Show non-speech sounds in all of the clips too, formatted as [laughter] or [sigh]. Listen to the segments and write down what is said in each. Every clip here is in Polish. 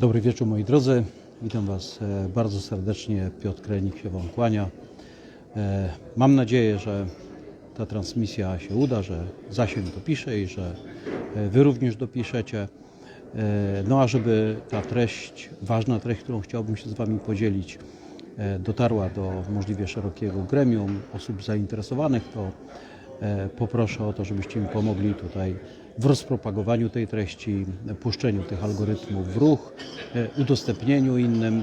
Dobry wieczór moi drodzy. Witam Was e, bardzo serdecznie. Piotr Krenik się Wam kłania. E, Mam nadzieję, że ta transmisja się uda, że zasięg dopisze i że e, Wy również dopiszecie. No a żeby ta treść, ważna treść, którą chciałbym się z Wami podzielić, dotarła do możliwie szerokiego gremium osób zainteresowanych, to poproszę o to, żebyście mi pomogli tutaj w rozpropagowaniu tej treści, puszczeniu tych algorytmów w ruch, e, udostępnieniu innym.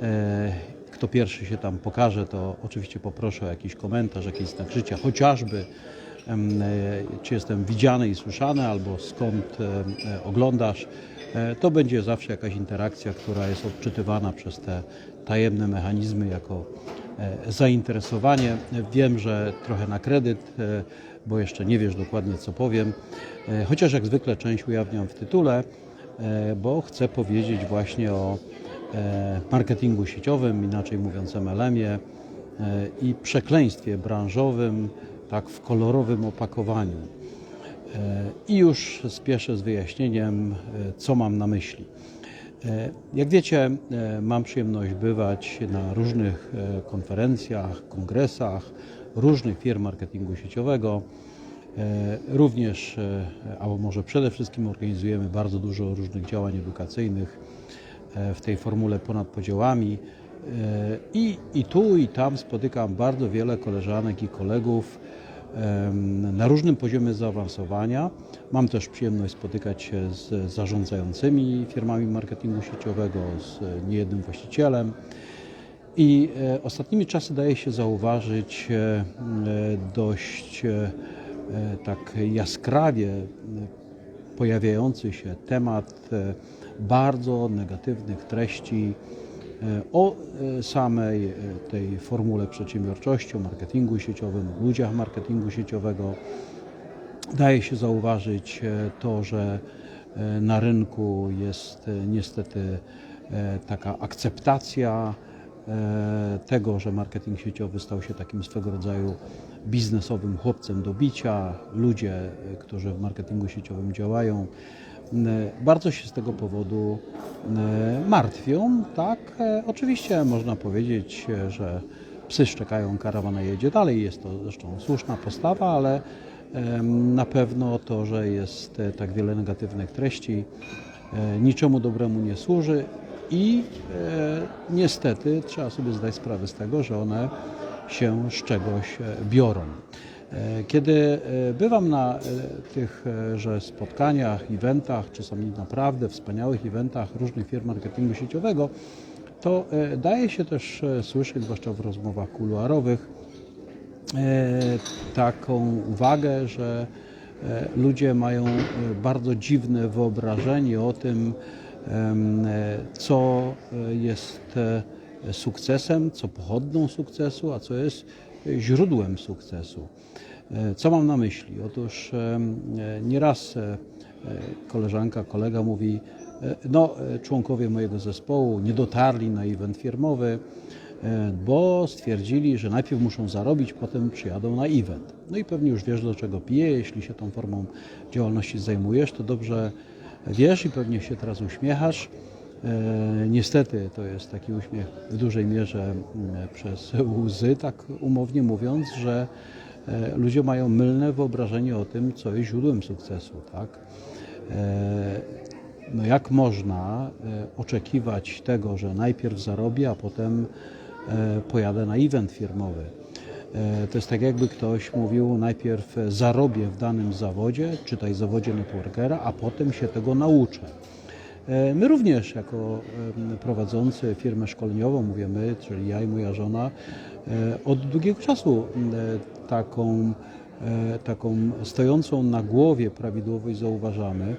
E, Kto pierwszy się tam pokaże, to oczywiście poproszę o jakiś komentarz, jakieś znak życia, chociażby e, czy jestem widziany i słyszany, albo skąd oglądasz. To będzie zawsze jakaś interakcja, która jest odczytywana przez te tajemne mechanizmy jako zainteresowanie. Wiem, że trochę na kredyt, bo jeszcze nie wiesz dokładnie co powiem, E, chociaż jak zwykle część ujawniam w tytule, e, bo chcę powiedzieć właśnie o e, marketingu sieciowym, inaczej mówiąc MLM-ie i przekleństwie branżowym, tak w kolorowym opakowaniu. I już spieszę z wyjaśnieniem, co mam na myśli. Jak wiecie, mam przyjemność bywać na różnych konferencjach, kongresach różnych firm marketingu sieciowego. E, Również, e, albo może przede wszystkim organizujemy bardzo dużo różnych działań edukacyjnych e, w tej formule ponad podziałami. I, I tu i tam spotykam bardzo wiele koleżanek i kolegów na różnym poziomie zaawansowania. Mam też przyjemność spotykać się z zarządzającymi firmami marketingu sieciowego, z niejednym właścicielem. I e, ostatnimi czasy daje się zauważyć e, e, dość tak jaskrawie pojawiający się temat bardzo negatywnych treści o samej tej formule przedsiębiorczości, o marketingu sieciowym, o ludziach marketingu sieciowego. Daje się zauważyć to, że na rynku jest niestety taka akceptacja tego, że marketing sieciowy stał się takim swego rodzaju biznesowym chłopcem do bicia. Ludzie, e, którzy w marketingu sieciowym działają, m, bardzo się z tego powodu martwią. Tak, E, oczywiście można powiedzieć, e, że psy szczekają, karawana jedzie dalej. Jest to zresztą słuszna postawa, ale na pewno to, że jest e, tak wiele negatywnych treści, e, niczemu dobremu nie służy i e, niestety trzeba sobie zdać sprawę z tego, że one się z czegoś e, biorą. E, Kiedy e, bywam na tychże spotkaniach, eventach, czasami naprawdę wspaniałych eventach różnych firm marketingu sieciowego, to daje się też słyszeć, zwłaszcza w rozmowach kuluarowych, taką uwagę, że ludzie mają bardzo dziwne wyobrażenie o tym, co e, jest e, sukcesem, co pochodną sukcesu, a co jest e, źródłem sukcesu. E, Co mam na myśli? Otóż e, nieraz e, e, koleżanka, kolega mówi, e, no e, członkowie mojego zespołu nie dotarli na event firmowy, e, bo stwierdzili, że najpierw muszą zarobić, potem przyjadą na event. No i pewnie już wiesz do czego pije, jeśli się tą formą działalności zajmujesz, to dobrze wiesz i pewnie się teraz uśmiechasz. E, Niestety to jest taki uśmiech w dużej mierze mm, przez łzy, tak umownie mówiąc, że e, ludzie mają mylne wyobrażenie o tym, co jest źródłem sukcesu. Tak? E, No jak można oczekiwać tego, że najpierw zarobię, a potem pojadę na event firmowy? E, To jest tak, jakby ktoś mówił, najpierw zarobię w danym zawodzie, czytaj zawodzie networkera, a potem się tego nauczę. E, My również, jako prowadzący firmę szkoleniową, mówię my, czyli ja i moja żona, e, od długiego czasu taką, taką stojącą na głowie prawidłowość zauważamy,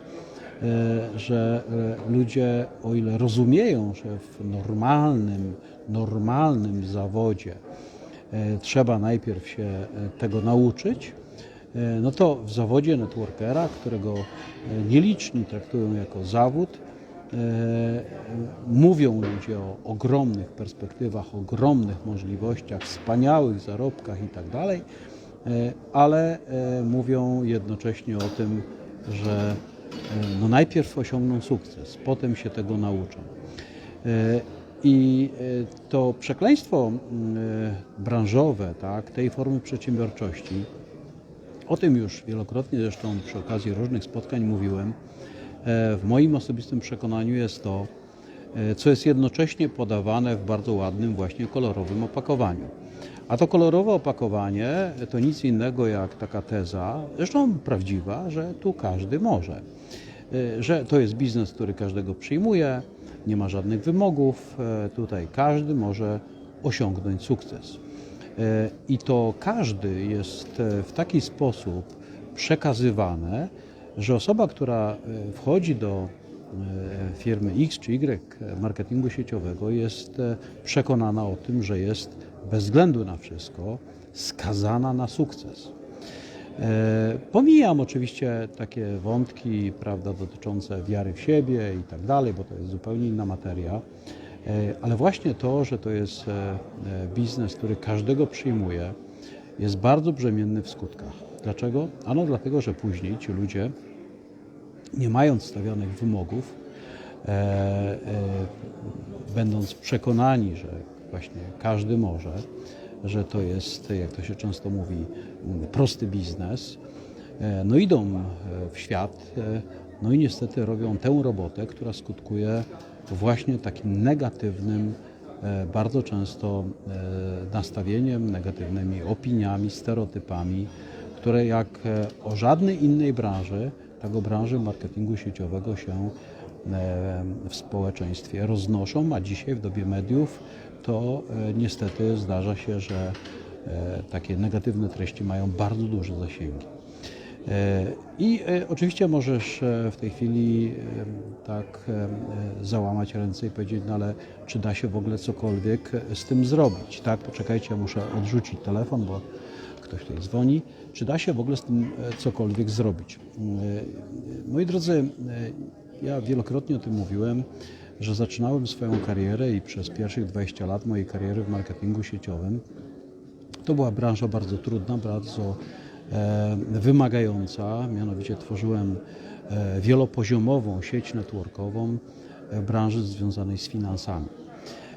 że ludzie, o ile rozumieją, że w normalnym, normalnym zawodzie trzeba najpierw się e, tego nauczyć, e, no to w zawodzie networkera, którego e, nieliczni traktują jako zawód, e, mówią ludzie o ogromnych perspektywach, ogromnych możliwościach, wspaniałych zarobkach itd., e, ale e, mówią jednocześnie o tym, że no najpierw osiągną sukces, potem się tego nauczą. I e, to przekleństwo e, branżowe tak, tej formy przedsiębiorczości, o tym już wielokrotnie zresztą przy okazji różnych spotkań mówiłem, e, w moim osobistym przekonaniu jest to, co jest jednocześnie podawane w bardzo ładnym, właśnie kolorowym opakowaniu. A to kolorowe opakowanie to nic innego jak taka teza, zresztą prawdziwa, że tu każdy może. Że to jest biznes, który każdego przyjmuje, nie ma żadnych wymogów, e, tutaj każdy może osiągnąć sukces. E, I to każdy jest e, w taki sposób przekazywane, że osoba, która wchodzi do firmy X czy Y marketingu sieciowego jest przekonana o tym, że jest bez względu na wszystko skazana na sukces. E, Pomijam oczywiście takie wątki prawda, dotyczące wiary w siebie i tak dalej, bo to jest zupełnie inna materia, E, ale właśnie to, że to jest e, biznes, który każdego przyjmuje, jest bardzo brzemienny w skutkach. Dlaczego? Ano dlatego, że później ci ludzie, nie mając stawionych wymogów, będąc przekonani, że właśnie każdy może, że to jest, jak to się często mówi, prosty biznes, e, no idą e, w świat, e, no i niestety robią tę robotę, która skutkuje właśnie takim negatywnym, bardzo często nastawieniem, negatywnymi opiniami, stereotypami, które jak o żadnej innej branży, tak o branży marketingu sieciowego się w społeczeństwie roznoszą, a dzisiaj w dobie mediów to e, niestety zdarza się, że e, takie negatywne treści mają bardzo duże zasięgi. E, I e, oczywiście możesz e, w tej chwili e, tak e, e, załamać ręce i powiedzieć, no ale czy da się w ogóle cokolwiek e, z tym zrobić? Tak, poczekajcie, muszę odrzucić telefon, bo ktoś tutaj dzwoni. Czy da się w ogóle z tym e, cokolwiek zrobić? E, Moi drodzy, e, ja wielokrotnie o tym mówiłem, że zaczynałem swoją karierę i przez pierwszych 20 lat mojej kariery w marketingu sieciowym to była branża bardzo trudna, bardzo e, wymagająca. Mianowicie tworzyłem e, wielopoziomową sieć networkową e, branży związanej z finansami.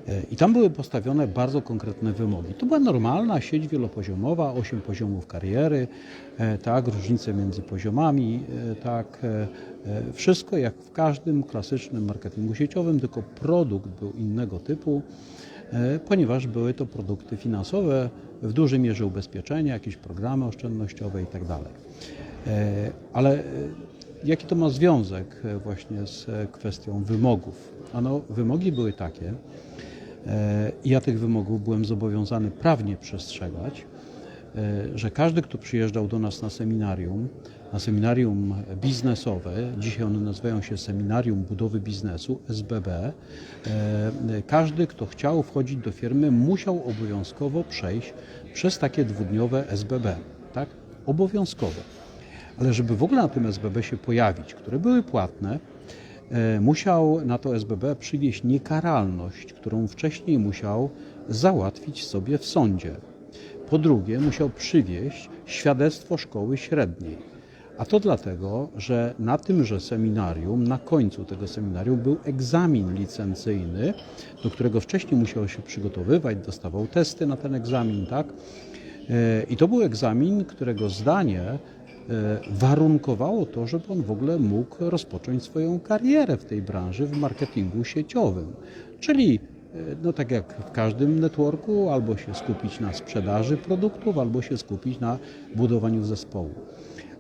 E, I tam były postawione bardzo konkretne wymogi. To była normalna sieć wielopoziomowa, 8 poziomów kariery, e, tak, różnice między poziomami, e, tak, wszystko jak w każdym klasycznym marketingu sieciowym, tylko produkt był innego typu ponieważ były to produkty finansowe, w dużej mierze ubezpieczenia, jakieś programy oszczędnościowe itd. E, Ale jaki to ma związek właśnie z kwestią wymogów? Ano, wymogi były takie, ja tych wymogów byłem zobowiązany prawnie przestrzegać, e, że każdy, kto przyjeżdżał do nas na seminarium, na seminarium biznesowe, dzisiaj one nazywają się Seminarium Budowy Biznesu, SBB, e, każdy, kto chciał wchodzić do firmy, musiał obowiązkowo przejść przez takie dwudniowe SBB, tak? Obowiązkowo. Ale żeby w ogóle na tym SBB się pojawić, które były płatne, e, musiał na to SBB przywieźć niekaralność, którą wcześniej musiał załatwić sobie w sądzie. Po drugie, musiał przywieźć świadectwo szkoły średniej. A to dlatego, że na tymże seminarium, na końcu tego seminarium był egzamin licencyjny, do którego wcześniej musiał się przygotowywać, dostawał testy na ten egzamin, tak? E, I to był egzamin, którego zdanie e, warunkowało to, żeby on w ogóle mógł rozpocząć swoją karierę w tej branży, w marketingu sieciowym. Czyli, e, no tak jak w każdym networku, albo się skupić na sprzedaży produktów, albo się skupić na budowaniu zespołu.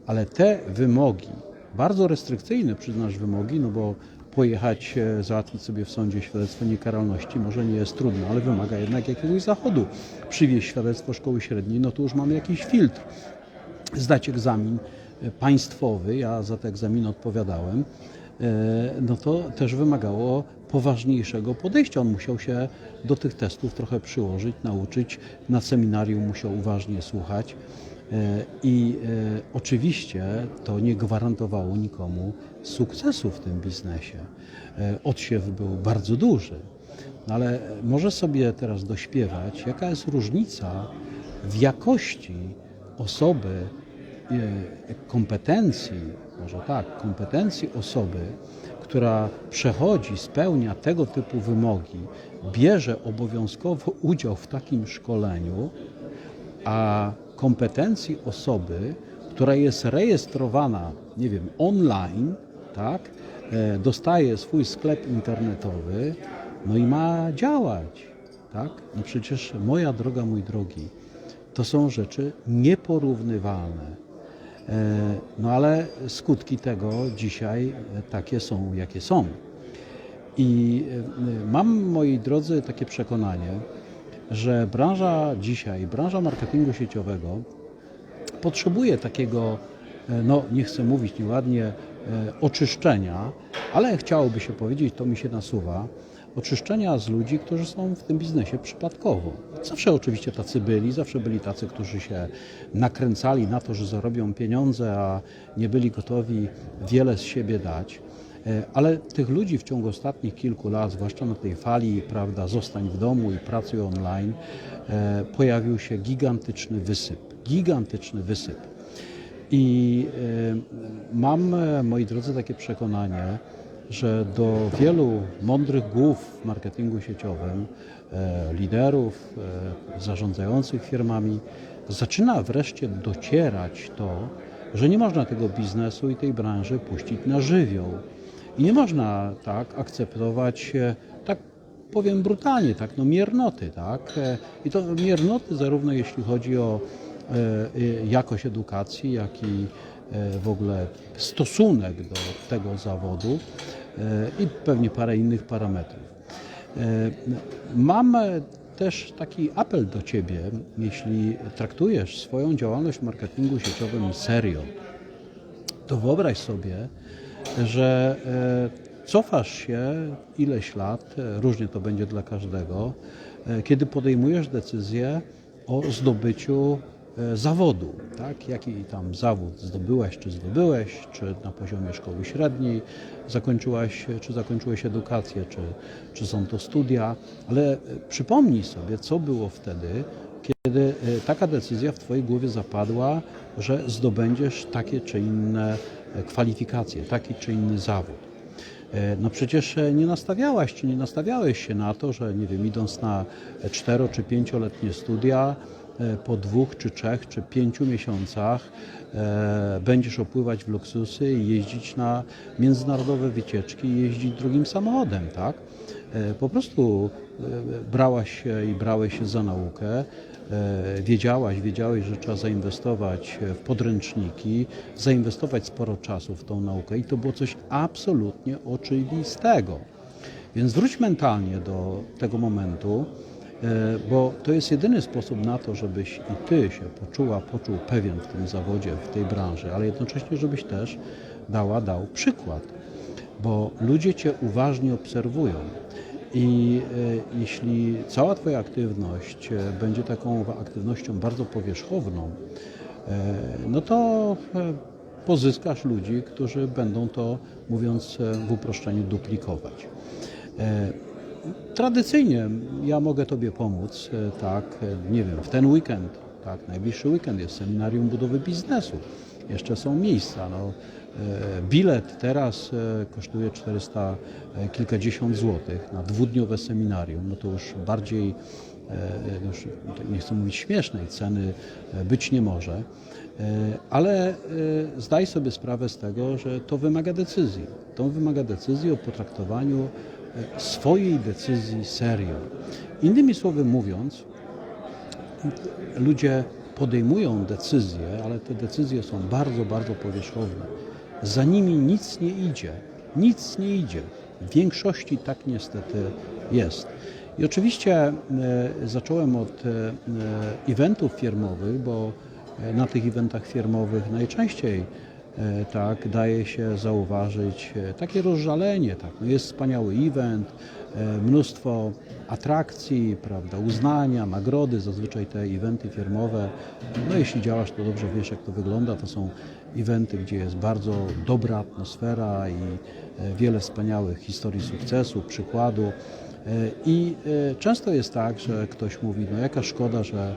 Ale te wymogi, bardzo restrykcyjne przyznasz wymogi, no bo pojechać, e, załatwić sobie w sądzie świadectwo niekaralności może nie jest trudno, ale wymaga jednak jakiegoś zachodu. Przywieźć świadectwo szkoły średniej, no to już mamy jakiś filtr. Zdać egzamin e, państwowy, ja za te egzaminy odpowiadałem, e, no to też wymagało poważniejszego podejścia. On musiał się do tych testów trochę przyłożyć, nauczyć, na seminarium musiał uważnie słuchać. E, I oczywiście to nie gwarantowało nikomu sukcesu w tym biznesie. Odsiew był bardzo duży, no ale może sobie teraz dośpiewać, jaka jest różnica w jakości osoby, kompetencji, może tak, kompetencji osoby, która przechodzi, spełnia tego typu wymogi, bierze obowiązkowo udział w takim szkoleniu, a kompetencji osoby, która jest rejestrowana, nie wiem, online, tak, e, dostaje swój sklep internetowy, no i ma działać, tak? No przecież moja droga, mój drogi, to są rzeczy nieporównywalne. E, No ale skutki tego dzisiaj takie są, jakie są. I e, mam, moi drodzy, takie przekonanie, że branża dzisiaj, branża marketingu sieciowego potrzebuje takiego, e, no nie chcę mówić nieładnie, oczyszczenia, ale chciałoby się powiedzieć, to mi się nasuwa, oczyszczenia z ludzi, którzy są w tym biznesie przypadkowo. Zawsze oczywiście tacy byli, zawsze byli tacy, którzy się nakręcali na to, że zarobią pieniądze, a nie byli gotowi wiele z siebie dać. E, Ale tych ludzi w ciągu ostatnich kilku lat, zwłaszcza na tej fali, prawda, zostań w domu i pracuj online, e, pojawił się gigantyczny wysyp. Gigantyczny wysyp. I e, mam, moi drodzy, takie przekonanie, że do wielu mądrych głów w marketingu sieciowym, e, liderów, e, zarządzających firmami, zaczyna wreszcie docierać to, że nie można tego biznesu i tej branży puścić na żywioł. I nie można tak akceptować, e, tak powiem brutalnie, tak, no miernoty, tak. I to miernoty zarówno jeśli chodzi o jakość edukacji, jak i w ogóle stosunek do tego zawodu e, i pewnie parę innych parametrów. E, Mam e, też taki apel do Ciebie, jeśli traktujesz swoją działalność w marketingu sieciowym serio, to wyobraź sobie, że e, cofasz się ileś lat, e, różnie to będzie dla każdego, e, kiedy podejmujesz decyzję o zdobyciu e, zawodu, tak? Jaki tam zawód zdobyłeś, czy zdobyłeś, czy na poziomie szkoły średniej zakończyłaś, czy zakończyłeś edukację, czy, czy są to studia, ale e, przypomnij sobie, co było wtedy, kiedy e, taka decyzja w Twojej głowie zapadła, że zdobędziesz takie czy inne e, kwalifikacje, taki czy inny zawód. E, No przecież e, nie nastawiałaś czy nie nastawiałeś się na to, że nie wiem, idąc na e, cztero czy pięcioletnie studia, e, po dwóch czy trzech czy pięciu miesiącach e, będziesz opływać w luksusy i jeździć na międzynarodowe wycieczki jeździć drugim samochodem, tak? E, Po prostu e, brałaś się i brałeś się za naukę, e, wiedziałaś, wiedziałeś, że trzeba zainwestować w podręczniki, zainwestować sporo czasu w tą naukę i to było coś absolutnie oczywistego. Więc wróć mentalnie do tego momentu, e, bo to jest jedyny sposób na to, żebyś i ty się poczuła, poczuł pewien w tym zawodzie, w tej branży, ale jednocześnie, żebyś też dała, dał przykład bo ludzie Cię uważnie obserwują. I e, jeśli cała Twoja aktywność e, będzie taką aktywnością bardzo powierzchowną, e, no to e, pozyskasz ludzi, którzy będą to, mówiąc e, w uproszczeniu, duplikować. Tradycyjnie ja mogę Tobie pomóc, e, tak, e, nie wiem, w ten weekend, tak, najbliższy weekend jest seminarium budowy biznesu. Jeszcze są miejsca. No, e, bilet teraz kosztuje 400 e, kilkadziesiąt złotych na dwudniowe seminarium. No to już bardziej, e, już nie chcę mówić śmiesznej ceny być nie może. Ale zdaj sobie sprawę z tego, że to wymaga decyzji. To wymaga decyzji o potraktowaniu swojej decyzji serio. Innymi słowy mówiąc, ludzie podejmują decyzje, ale te decyzje są bardzo, bardzo powierzchowne. Za nimi nic nie idzie. Nic nie idzie. W większości tak niestety jest. I oczywiście e, zacząłem od e, e, eventów firmowych, bo na tych eventach firmowych najczęściej tak daje się zauważyć e, takie rozżalenie. Tak. No jest wspaniały event, e, mnóstwo atrakcji, prawda, uznania, nagrody, zazwyczaj te eventy firmowe. No jeśli działasz, to dobrze wiesz, jak to wygląda. To są eventy, gdzie jest bardzo dobra atmosfera i e, wiele wspaniałych historii sukcesu, przykładu. E, I e, często jest tak, że ktoś mówi, no jaka szkoda, że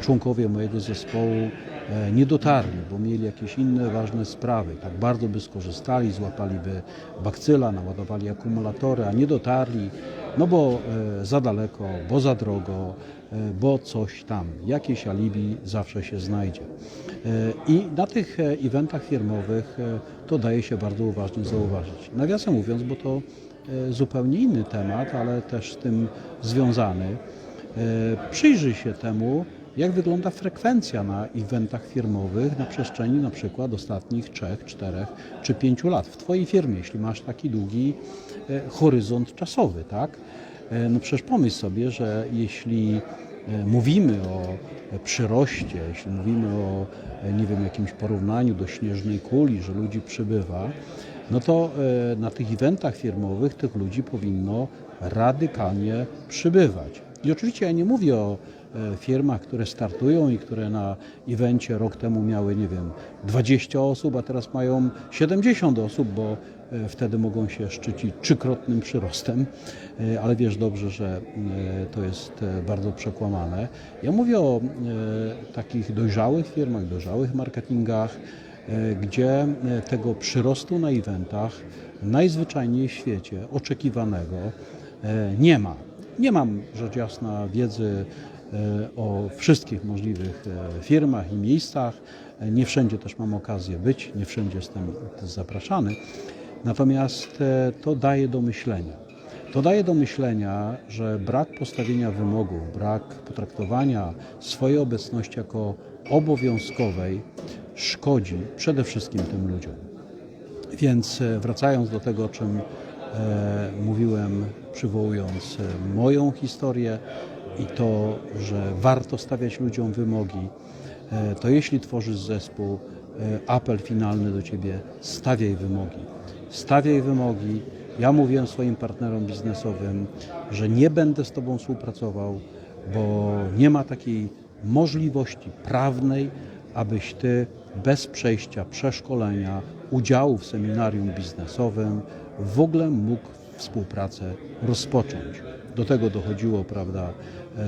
członkowie mojego zespołu e, nie dotarli, bo mieli jakieś inne ważne sprawy. Tak bardzo by skorzystali, złapaliby bakcyla, naładowali akumulatory, a nie dotarli, no bo e, za daleko, bo za drogo, e, bo coś tam. Jakieś alibi zawsze się znajdzie. I na tych eventach firmowych to daje się bardzo uważnie zauważyć. Nawiasem mówiąc, bo to zupełnie inny temat, ale też z tym związany. Przyjrzyj się temu, jak wygląda frekwencja na eventach firmowych na przestrzeni na przykład ostatnich 3, 4 czy 5 lat w Twojej firmie, jeśli masz taki długi e, horyzont czasowy, tak? E, No przecież pomyśl sobie, że jeśli e, mówimy o przyroście, jeśli mówimy o, nie wiem, jakimś porównaniu do śnieżnej kuli, że ludzi przybywa, no to na tych eventach firmowych tych ludzi powinno radykalnie przybywać. I oczywiście ja nie mówię o firmach, które startują i które na evencie rok temu miały, nie wiem, 20 osób, a teraz mają 70 osób, bo e, wtedy mogą się szczycić trzykrotnym przyrostem, E, ale wiesz dobrze, że e, to jest e, bardzo przekłamane. Ja mówię o e, takich dojrzałych firmach, dojrzałych marketingach, e, gdzie e, tego przyrostu na eventach najzwyczajniej w świecie oczekiwanego e, nie ma. Nie mam rzecz jasna wiedzy e, o wszystkich możliwych e, firmach i miejscach. Nie wszędzie też mam okazję być, nie wszędzie jestem zapraszany. Natomiast e, to daje do myślenia. To daje do myślenia, że brak postawienia wymogów, brak potraktowania swojej obecności jako obowiązkowej szkodzi przede wszystkim tym ludziom. Więc wracając do tego, o czym mówiłem, przywołując e, moją historię i to, że warto stawiać ludziom wymogi, e, to jeśli tworzysz zespół, e, apel finalny do Ciebie, stawiaj wymogi. Stawiaj wymogi. Ja mówiłem swoim partnerom biznesowym, że nie będę z Tobą współpracował, bo nie ma takiej możliwości prawnej, abyś Ty bez przejścia przeszkolenia, udziału w seminarium biznesowym w ogóle mógł współpracę rozpocząć. Do tego dochodziło, prawda, e,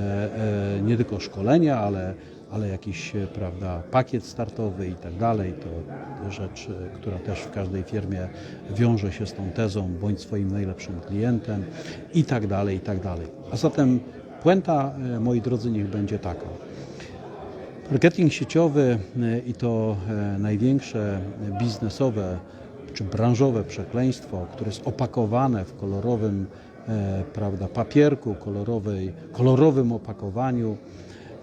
e, nie tylko szkolenia, ale, ale jakiś, e, prawda, pakiet startowy i tak dalej. To rzecz, która też w każdej firmie wiąże się z tą tezą, bądź swoim najlepszym klientem i tak dalej, i tak dalej. A zatem puenta, moi drodzy, niech będzie taka. Marketing sieciowy i to największe biznesowe czy branżowe przekleństwo, które jest opakowane w kolorowym e, prawda, papierku, kolorowej, kolorowym opakowaniu,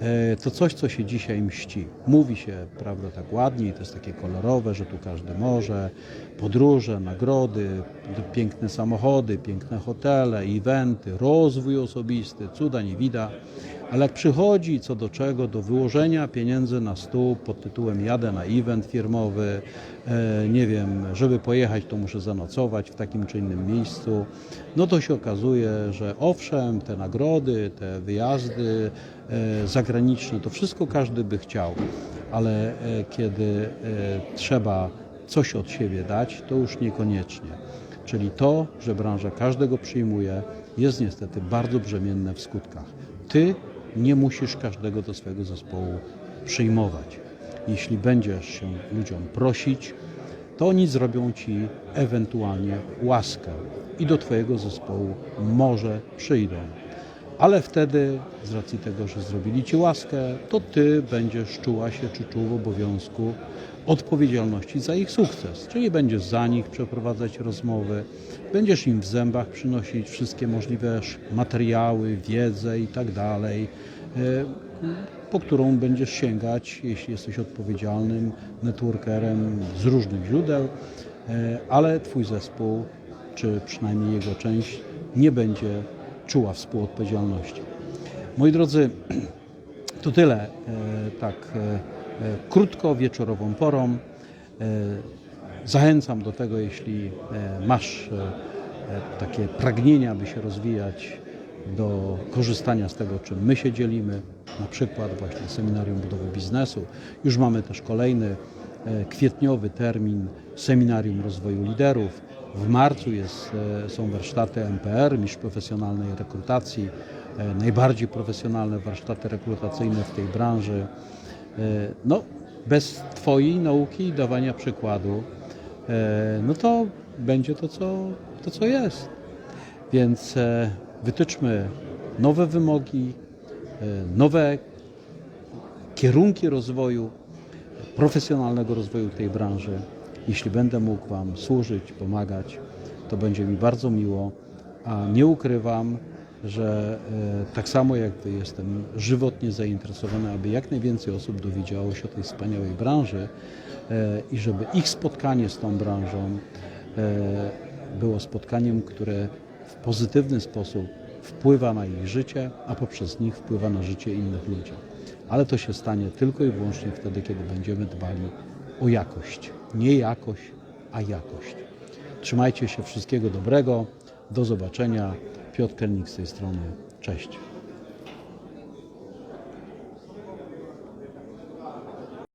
e, to coś, co się dzisiaj mści. Mówi się, prawda, tak ładnie, to jest takie kolorowe, że tu każdy może, podróże, nagrody, piękne samochody, piękne hotele, eventy, rozwój osobisty, cuda nie widać. Ale jak przychodzi co do czego, do wyłożenia pieniędzy na stół pod tytułem jadę na event firmowy, e, nie wiem, żeby pojechać, to muszę zanocować w takim czy innym miejscu, no to się okazuje, że owszem, te nagrody, te wyjazdy e, zagraniczne, to wszystko każdy by chciał, ale e, kiedy trzeba coś od siebie dać, to już niekoniecznie. Czyli to, że branża każdego przyjmuje, jest niestety bardzo brzemienne w skutkach. Ty nie musisz każdego do swojego zespołu przyjmować. Jeśli będziesz się ludziom prosić, to oni zrobią ci ewentualnie łaskę i do Twojego zespołu może przyjdą. Ale wtedy, z racji tego, że zrobili Ci łaskę, to Ty będziesz czuła się czy czuł w obowiązku odpowiedzialności za ich sukces. Czyli będziesz za nich przeprowadzać rozmowy, będziesz im w zębach przynosić wszystkie możliwe materiały, wiedzę i tak dalej, e, po którą będziesz sięgać, jeśli jesteś odpowiedzialnym networkerem z różnych źródeł, e, ale Twój zespół, czy przynajmniej jego część, nie będzie czuła współodpowiedzialności. Moi drodzy, [clears throat] to tyle, e, tak e, e, krótko, wieczorową porą. Zachęcam do tego, jeśli masz takie pragnienia, aby się rozwijać, do korzystania z tego, czym my się dzielimy, na przykład właśnie seminarium budowy biznesu. Już mamy też kolejny kwietniowy termin seminarium rozwoju liderów. W marcu jest, e, są warsztaty MPR, mistrz profesjonalnej rekrutacji. e, najbardziej profesjonalne warsztaty rekrutacyjne w tej branży. E, No, bez Twojej nauki i dawania przykładu, no to będzie to, co, to, co jest. Więc wytyczmy nowe wymogi, nowe kierunki rozwoju, profesjonalnego rozwoju tej branży. Jeśli będę mógł Wam służyć, pomagać, to będzie mi bardzo miło, a nie ukrywam, że e, tak samo jak Wy jestem żywotnie zainteresowany, aby jak najwięcej osób dowiedziało się o tej wspaniałej branży e, i żeby ich spotkanie z tą branżą e, było spotkaniem, które w pozytywny sposób wpływa na ich życie, a poprzez nich wpływa na życie innych ludzi. Ale to się stanie tylko i wyłącznie wtedy, kiedy będziemy dbali o jakość. Nie jakość, a jakość. Trzymajcie się, wszystkiego dobrego. Do zobaczenia. Piotr Kernik z tej strony. Cześć.